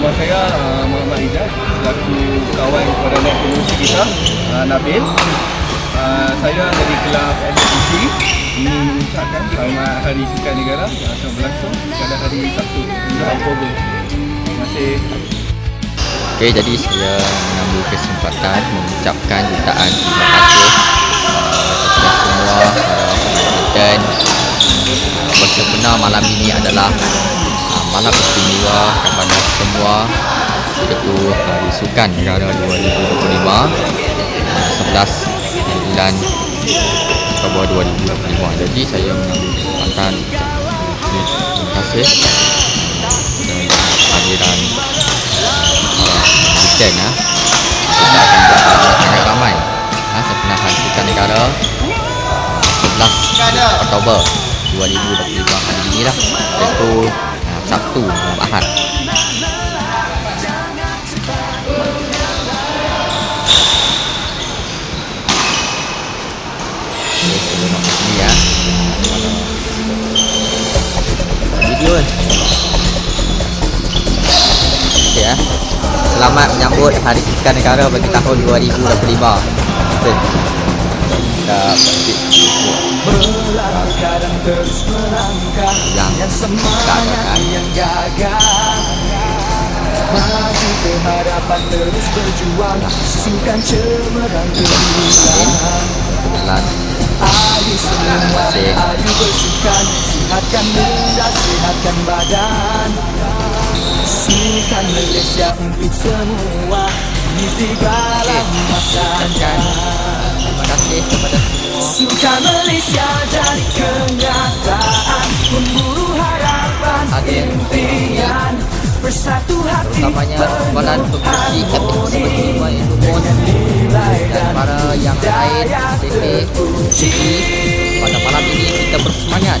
Nama saya uh, Muhammad Ijaz selaku kawan kepada anak pengurusi kita uh, Nabil. Uh, saya dari kelab SPC ini mengucapkan selamat Hari Sukan Negara yang akan berlangsung pada hari Sabtu 9 Oktober. Terima kasih. Okey, jadi saya mengambil kesempatan mengucapkan jutaan terima kasih kepada semua uh, dan uh, benar malam ini adalah uh, malam istimewa kepada semua iaitu Hari Sukan Negara 2025 uh, 11 bulan Oktober 2025. Jadi saya mengambil kesempatan terima kasih dengan hadiran weekend ya. Kita akan bersama sangat ramai. Ha, sepenahan Sukan Negara 11 Oktober 2025 hari ini lah iaitu uh, Sabtu malam Ahad. Okay, ya. Okay ya. Selamat menyambut Hari Sukan Negara bagi tahun 2025. Okay. Kita balik. Yang semangat yang Maju ke hadapan terus berjuang Sukan cemerlang Kebetulan. Ayo semua, ayo bersukan Sihatkan minda, sihatkan badan Sukan Malaysia untuk semua Di segala masa. Terima kasih kepada semua. Sukan Malaysia jadi kenyataan Memburu harapan Hadir. impian Bersatu hati terutamanya kumpulan pengurusi FSC berlima iaitu MOS dan para yang lain CP, CP pada malam ini kita bersemangat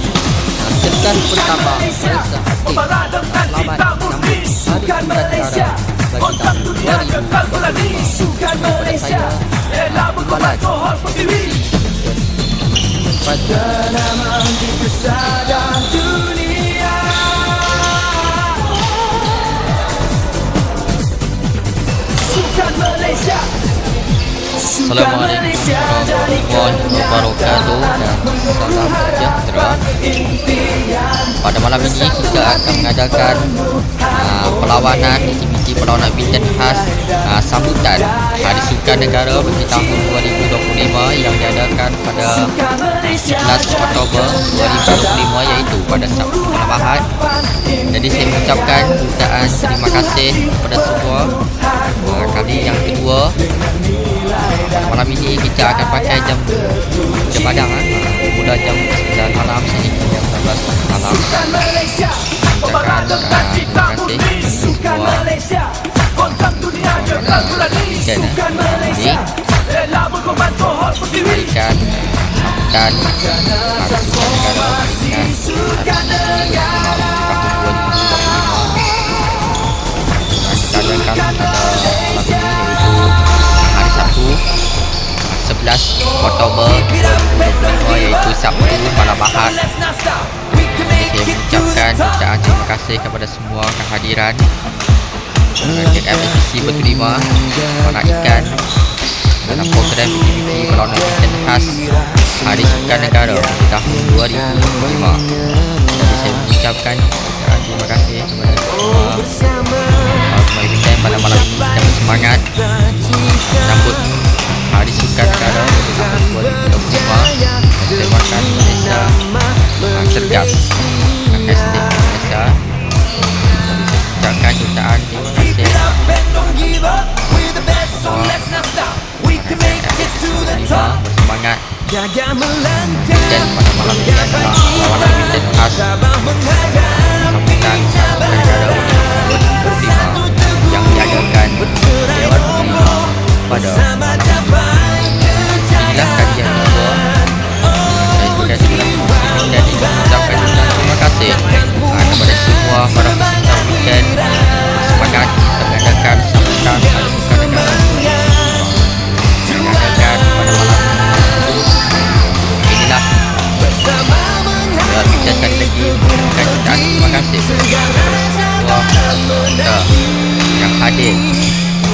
hasilkan bersama Malaysia aktif selamat menyambut Hari Sukan Negara bagi tahun 2025 kepada saya Timbalan pada Nama di pesada dunia. Sukan Malaysia. Assalamualaikum warahmatullahi wabarakatuh. dan salam sejahtera pada malam ini kita akan mengadakan uh, perlawanan aktiviti perlawanan bintang khas uh, sambutan Hari Sukan Negara bagi tahun 2025 yang diadakan pada 11 Oktober 2025 iaitu pada Sabtu malam Ahad jadi saya mengucapkan jutaan terima kasih kepada semua uh, kali yang kedua malam ini kita akan pakai jam jam padang ah. Mula jam 9 malam sehingga jam 11 malam. Ucapkan uh, kasih kepada semua weekend eh. Jadi berikan sambutan Hari Sukan Negara dengan hari tahun 2025 kita adakan pada malam ini iaitu hari Sabtu 11 Oktober 2025 iaitu Sabtu malam Ahad saya mengucapkan jutaan terima kasih kepada semua kehadiran. KFSC berterima warna ikan dalam program aktiviti perlawanan weekend khas Hari Sukan Negara tahun 2025 jadi saya mengucapkan terima kasih kepada semua Para pemain pada malam ini. Kita bersemangat Sambut Hari Sukan Negara tahun 2025 Dan semakan Malaysia hashtag Malaysia Jadi saya ucapkan jutaan Terima kasih. Bersemangat Dan pada malam ini adalah Lawanan weekend khas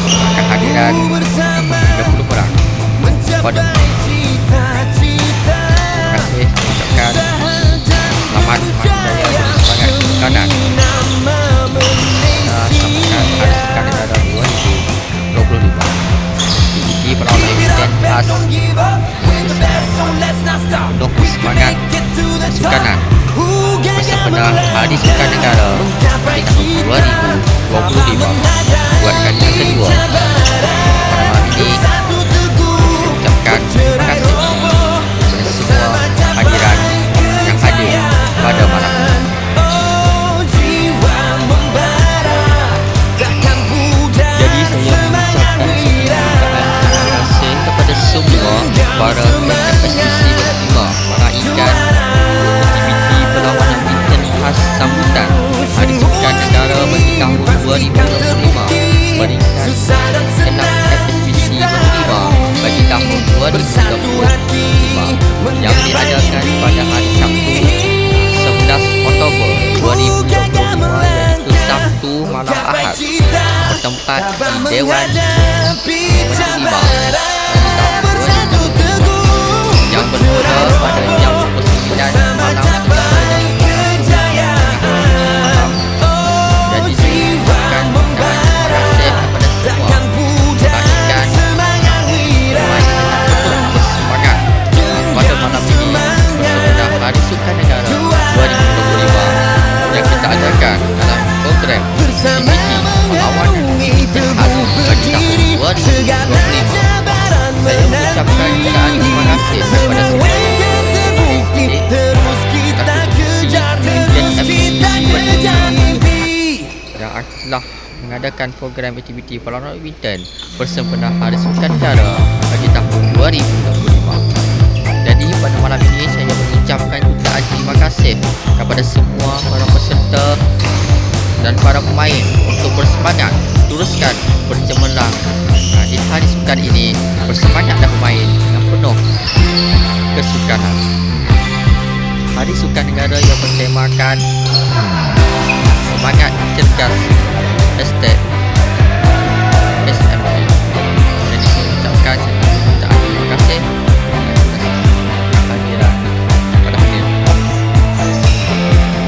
kehadiran 30 orang. Pada Event khas penuh semangat. Sukanan bersempena Hari Sukan Negara. Di tahun 2025 buat kali yang kedua. Pada malam ini tahun 2025 peringkat 6 FSPC berterima bagi tahun 2025 yang diadakan pada hari Sabtu 11 Oktober 2025 iaitu Sabtu malam Ahad. Bertempat di Dewan telah mengadakan program aktiviti perlawanan badminton bersempena Hari Sukan Negara bagi tahun 2025. Jadi pada malam ini saya mengucapkan jutaan terima kasih kepada semua para peserta dan para pemain untuk bersemangat teruskan bercemerlang di hari sukan ini bersemangatlah bermain dengan penuh kesukanan. Hari Sukan Negara yang bertemakan semangat cergas hashtag SMP. Jadi saya ucapkan terima kasih atas kehadiran pada hari ini.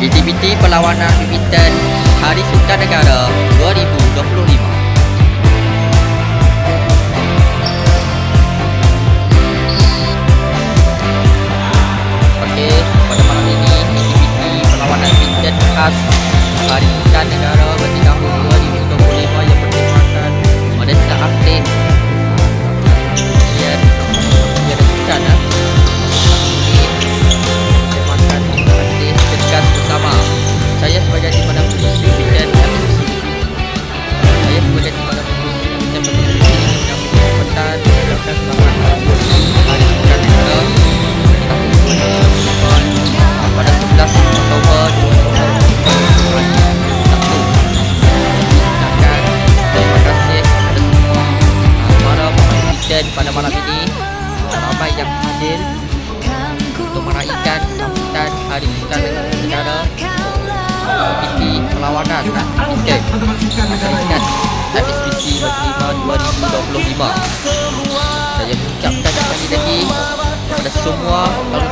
Aktiviti perlawanan badminton Hari Sukan Negara 2025 peringkat FSBC berterima 2025 saya mengucapkan sekali lagi kepada semua para